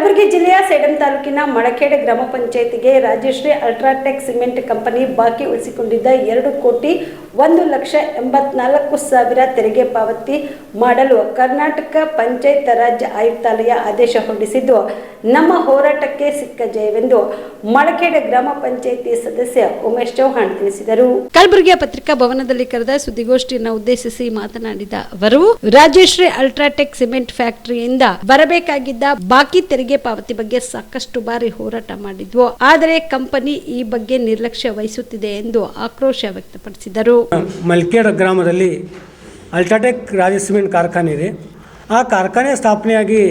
ಕಲಬುರಗಿ ಜಿಲ್ಲೆಯ ಸೇಡಂ ತಾಲೂಕಿನ ಮಡಕೇಡೆ ಗ್ರಾಮ ಪಂಚಾಯತಿಗೆ ರಾಜಶ್ರೀ ಅಲ್ಟ್ರಾಟೆಕ್ ಸಿಮೆಂಟ್ ಕಂಪನಿ ಬಾಕಿ ಉಳಿಸಿಕೊಂಡಿದ್ದ ಎರಡು ಕೋಟಿ ಒಂದು ಲಕ್ಷ ಎಂಬತ್ನಾಲ್ಕು ಸಾವಿರ ತೆರಿಗೆ ಪಾವತಿ ಮಾಡಲು ಕರ್ನಾಟಕ ಪಂಚಾಯತ್ ರಾಜ್ ಆಯುಕ್ತಾಲಯ ಆದೇಶ ಹೊರಡಿಸಿದ್ದು, ನಮ್ಮ ಹೋರಾಟಕ್ಕೆ ಸಿಕ್ಕ ಜಯವೆಂದು ಮಡಕೇಡೆ ಗ್ರಾಮ ಪಂಚಾಯತಿ ಸದಸ್ಯ ಉಮೇಶ್ ಚೌಹಾಣ್ ತಿಳಿಸಿದರು. ಕಲಬುರಗಿಯ ಪತ್ರಿಕಾ ಭವನದಲ್ಲಿ ಕರೆದ ಸುದ್ದಿಗೋಷ್ಠಿಯನ್ನು ಉದ್ದೇಶಿಸಿ ಮಾತನಾಡಿದ ಅವರು ರಾಜಶ್ರೀ ಅಲ್ಟ್ರಾಟೆಕ್ ಸಿಮೆಂಟ್ ಫ್ಯಾಕ್ಟರಿಯಿಂದ ಬರಬೇಕಾಗಿದ್ದ ಬಾಕಿ ತೆರಿಗೆ ಪಾವತಿ ಬಗ್ಗೆ ಸಾಕಷ್ಟು ಬಾರಿ ಹೋರಾಟ ಮಾಡಿದ್ವು. ಆದರೆ ಕಂಪನಿ ಈ ಬಗ್ಗೆ ನಿರ್ಲಕ್ಷ್ಯ ವಹಿಸುತ್ತಿದೆ ಎಂದು ಆಕ್ರೋಶ ವ್ಯಕ್ತಪಡಿಸಿದರು. ಮಲ್ಕೇಡ ಗ್ರಾಮದಲ್ಲಿ ಅಲ್ಟ್ರಾಟೆಕ್ ರಾಜ ಕಾರ್ಖಾನೆ ಇದೆ. ಆ ಕಾರ್ಖಾನೆ ಸ್ಥಾಪನೆಯಾಗಿ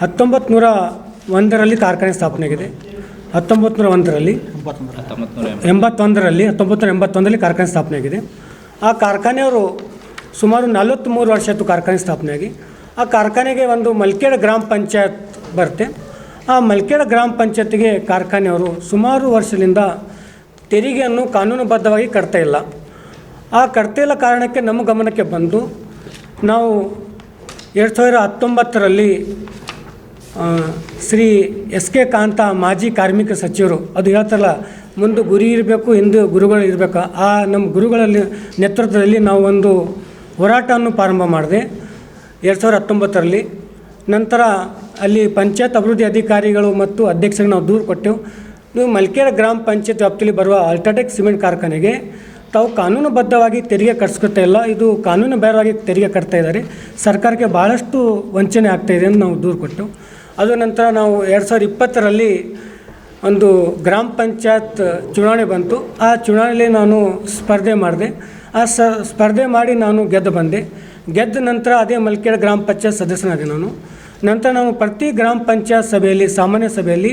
ಹತ್ತೊಂಬತ್ತು ನೂರ ಒಂದರಲ್ಲಿ ಕಾರ್ಖಾನೆ ಸ್ಥಾಪನೆಯಾಗಿದೆ. ಹತ್ತೊಂಬತ್ತು ನೂರ ಒಂದರಲ್ಲಿ, ಎಂಬತ್ತೊಂದರಲ್ಲಿ ಹತ್ತೊಂಬತ್ತು ನೂರ ಎಂಬತ್ತೊಂದರಲ್ಲಿ ಕಾರ್ಖಾನೆ ಸ್ಥಾಪನೆಯಾಗಿದೆ. ಆ ಕಾರ್ಖಾನೆಯವರು ಸುಮಾರು ನಲವತ್ತ್ಮೂರು ವರ್ಷ ಆಯಿತು ಕಾರ್ಖಾನೆ ಸ್ಥಾಪನೆಯಾಗಿ. ಆ ಕಾರ್ಖಾನೆಗೆ ಒಂದು ಮಲ್ಕೇಡ ಗ್ರಾಮ ಪಂಚಾಯತ್ ಬರುತ್ತೆ. ಆ ಮಲ್ಕೇಡ್ ಗ್ರಾಮ ಪಂಚಾಯತಿಗೆ ಕಾರ್ಖಾನೆಯವರು ಸುಮಾರು ವರ್ಷದಿಂದ ತೆರಿಗೆಯನ್ನು ಕಾನೂನುಬದ್ಧವಾಗಿ ಕಟ್ತಾ ಇಲ್ಲ. ಆ ಕಟ್ತಾ ಇಲ್ಲ ಕಾರಣಕ್ಕೆ ನಮ್ಮ ಗಮನಕ್ಕೆ ಬಂದು ನಾವು ಎರಡು ಸಾವಿರ ಹತ್ತೊಂಬತ್ತರಲ್ಲಿ ಶ್ರೀ ಎಸ್ ಕೆ ಕಾಂತ ಮಾಜಿ ಕಾರ್ಮಿಕ ಸಚಿವರು, ಅದು ಹೇಳ್ತಾರಲ್ಲ, ಮುಂದೆ ಗುರಿ ಇರಬೇಕು, ಹಿಂದೆ ಗುರುಗಳು ಇರಬೇಕು. ಆ ನಮ್ಮ ಗುರುಗಳಲ್ಲಿ, ನೇತೃತ್ವದಲ್ಲಿ ನಾವು ಒಂದು ಹೋರಾಟವನ್ನು ಪ್ರಾರಂಭ ಮಾಡಿದೆ. ಎರಡು ಸಾವಿರದ ಹತ್ತೊಂಬತ್ತರಲ್ಲಿ ನಂತರ ಅಲ್ಲಿ ಪಂಚಾಯತ್ ಅಭಿವೃದ್ಧಿ ಅಧಿಕಾರಿಗಳು ಮತ್ತು ಅಧ್ಯಕ್ಷರಿಗೆ ನಾವು ದೂರು ಕೊಟ್ಟೆವು. ನೀವು ಮಲ್ಕೇರ ಗ್ರಾಮ ಪಂಚಾಯತ್ ವ್ಯಾಪ್ತಿಯಲ್ಲಿ ಬರುವ ಅಲ್ಟ್ರಾಟೆಕ್ ಸಿಮೆಂಟ್ ಕಾರ್ಖಾನೆಗೆ ತಾವು ಕಾನೂನುಬದ್ಧವಾಗಿ ತೆರಿಗೆ ಕಟ್ಸ್ಕೊತಾ ಇಲ್ಲ. ಇದು ಕಾನೂನು ಬೇರವಾಗಿ ತೆರಿಗೆ ಕಟ್ತಾ ಇದ್ದಾರೆ. ಸರ್ಕಾರಕ್ಕೆ ಭಾಳಷ್ಟು ವಂಚನೆ ಆಗ್ತಾ ಇದೆ ಅಂತ ನಾವು ದೂರು ಕೊಟ್ಟೆವು. ಅದು ನಂತರ ನಾವು ಎರಡು ಸಾವಿರದ ಇಪ್ಪತ್ತರಲ್ಲಿ ಒಂದು ಗ್ರಾಮ ಪಂಚಾಯತ್ ಚುನಾವಣೆ ಬಂತು. ಆ ಚುನಾವಣೆಯಲ್ಲಿ ನಾನು ಸ್ಪರ್ಧೆ ಮಾಡಿದೆ. ಆ ಸ, ಸ್ಪರ್ಧೆ ಮಾಡಿ ನಾನು ಗೆದ್ದು ಬಂದೆ. ಗೆದ್ದ ನಂತರ ಅದೇ ಮಲ್ಕೇಡ ಗ್ರಾಮ ಪಂಚಾಯತ್ ಸದಸ್ಯನಾದೆ ನಾನು. ನಂತರ ನಾನು ಪ್ರತಿ ಗ್ರಾಮ ಪಂಚಾಯತ್ ಸಭೆಯಲ್ಲಿ, ಸಾಮಾನ್ಯ ಸಭೆಯಲ್ಲಿ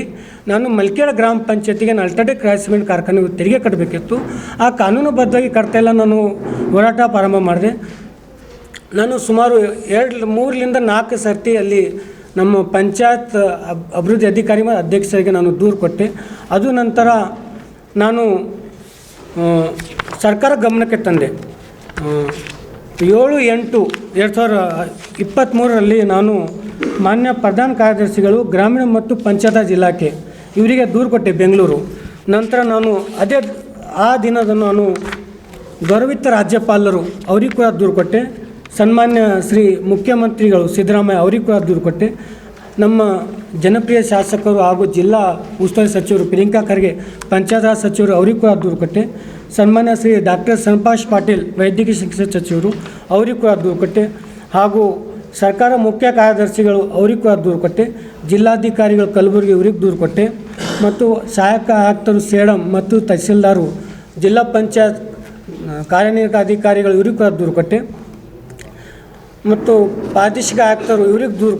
ನಾನು ಮಲ್ಕೇಡ ಗ್ರಾಮ ಪಂಚಾಯತಿಗೆ ನಾನು ಅಲ್ಟ್ರಾಟೆಕ್ ರೈಸ್ ಸಿಮೆಂಟ್ ಕಾರ್ಖಾನೆ ತೆರಿಗೆ ಕಟ್ಟಬೇಕಿತ್ತು ಆ ಕಾನೂನುಬದ್ಧವಾಗಿ ಕಟ್ತಾಯಿಲ್ಲ ನಾನು ಹೋರಾಟ ಪ್ರಾರಂಭ ಮಾಡಿದೆ. ನಾನು ಸುಮಾರು ಎರಡು, ಮೂರರಿಂದ ನಾಲ್ಕು ಸರ್ತಿ ಅಲ್ಲಿ ನಮ್ಮ ಪಂಚಾಯತ್ ಅಭಿವೃದ್ಧಿ ಅಧಿಕಾರಿ ಮತ್ತು ಅಧ್ಯಕ್ಷರಿಗೆ ನಾನು ದೂರು ಕೊಟ್ಟೆ. ಅದು ನಂತರ ನಾನು ಸರ್ಕಾರ ಗಮನಕ್ಕೆ ತಂದೆ. ಏಳು ಎಂಟು ಎರಡು ಸಾವಿರ ಇಪ್ಪತ್ತ್ಮೂರರಲ್ಲಿ ನಾನು ಮಾನ್ಯ ಪ್ರಧಾನ ಕಾರ್ಯದರ್ಶಿಗಳು, ಗ್ರಾಮೀಣ ಮತ್ತು ಪಂಚಾಯತ್ ಇಲಾಖೆ ಇವರಿಗೆ ದೂರು ಕೊಟ್ಟೆ ಬೆಂಗಳೂರು. ನಂತರ ನಾನು ಅದೇ ಆ ದಿನದ ನಾನು ಗೌರವಿತ ರಾಜ್ಯಪಾಲರು ಅವ್ರಿಗೆ ಕೂಡ ದೂರು ಕೊಟ್ಟೆ. ಸನ್ಮಾನ್ಯ ಶ್ರೀ ಮುಖ್ಯಮಂತ್ರಿಗಳು ಸಿದ್ದರಾಮಯ್ಯ ಅವ್ರಿಗೆ ಕೂಡ ದೂರು ಕೊಟ್ಟೆ. ನಮ್ಮ ಜನಪ್ರಿಯ ಶಾಸಕರು ಹಾಗೂ ಜಿಲ್ಲಾ ಉಸ್ತುವಾರಿ ಸಚಿವರು ಪ್ರಿಯಾಂಕಾ ಖರ್ಗೆ, ಪಂಚಾಯತ್ ಸಚಿವರು ಅವ್ರಿಗೆ ಕೂಡ ದೂರು ಕೊಟ್ಟೆ. ಸನ್ಮಾನ್ಯ ಶ್ರೀ ಡಾಕ್ಟರ್ ಸಂಪಾಷ್ ಪಾಟೀಲ್, ವೈದ್ಯಕೀಯ ಶಿಕ್ಷಣ ಸಚಿವರು, ಅವರಿಗೂ ಕೂಡ ದೂರು ಕೊಟ್ಟೆ ಹಾಗೂ ಸರ್ಕಾರ ಮುಖ್ಯ ಕಾರ್ಯದರ್ಶಿಗಳು ಅವ್ರಿಗೆ ಕೂಡ ದೂರು ಕೊಟ್ಟೆ ಜಿಲ್ಲಾಧಿಕಾರಿಗಳು ಕಲಬುರಗಿ ಇವ್ರಿಗೆ ದೂರು ಕೊಟ್ಟೆ ಮತ್ತು ಸಹಾಯಕ ಆಯುಕ್ತರು ಸೇಡಂ ಮತ್ತು ತಹಸೀಲ್ದಾರು, ಜಿಲ್ಲಾ ಪಂಚಾಯತ್ ಕಾರ್ಯನಿರ್ವಾಹಕ ಅಧಿಕಾರಿಗಳು ಇವ್ರಿಗೆ ಕೂಡ ದೂರು ಕೊಟ್ಟೆ ಮತ್ತು ಪ್ರಾದೇಶಿಕ ಆಯುಕ್ತರು ಇವ್ರಿಗೆ ದೂರು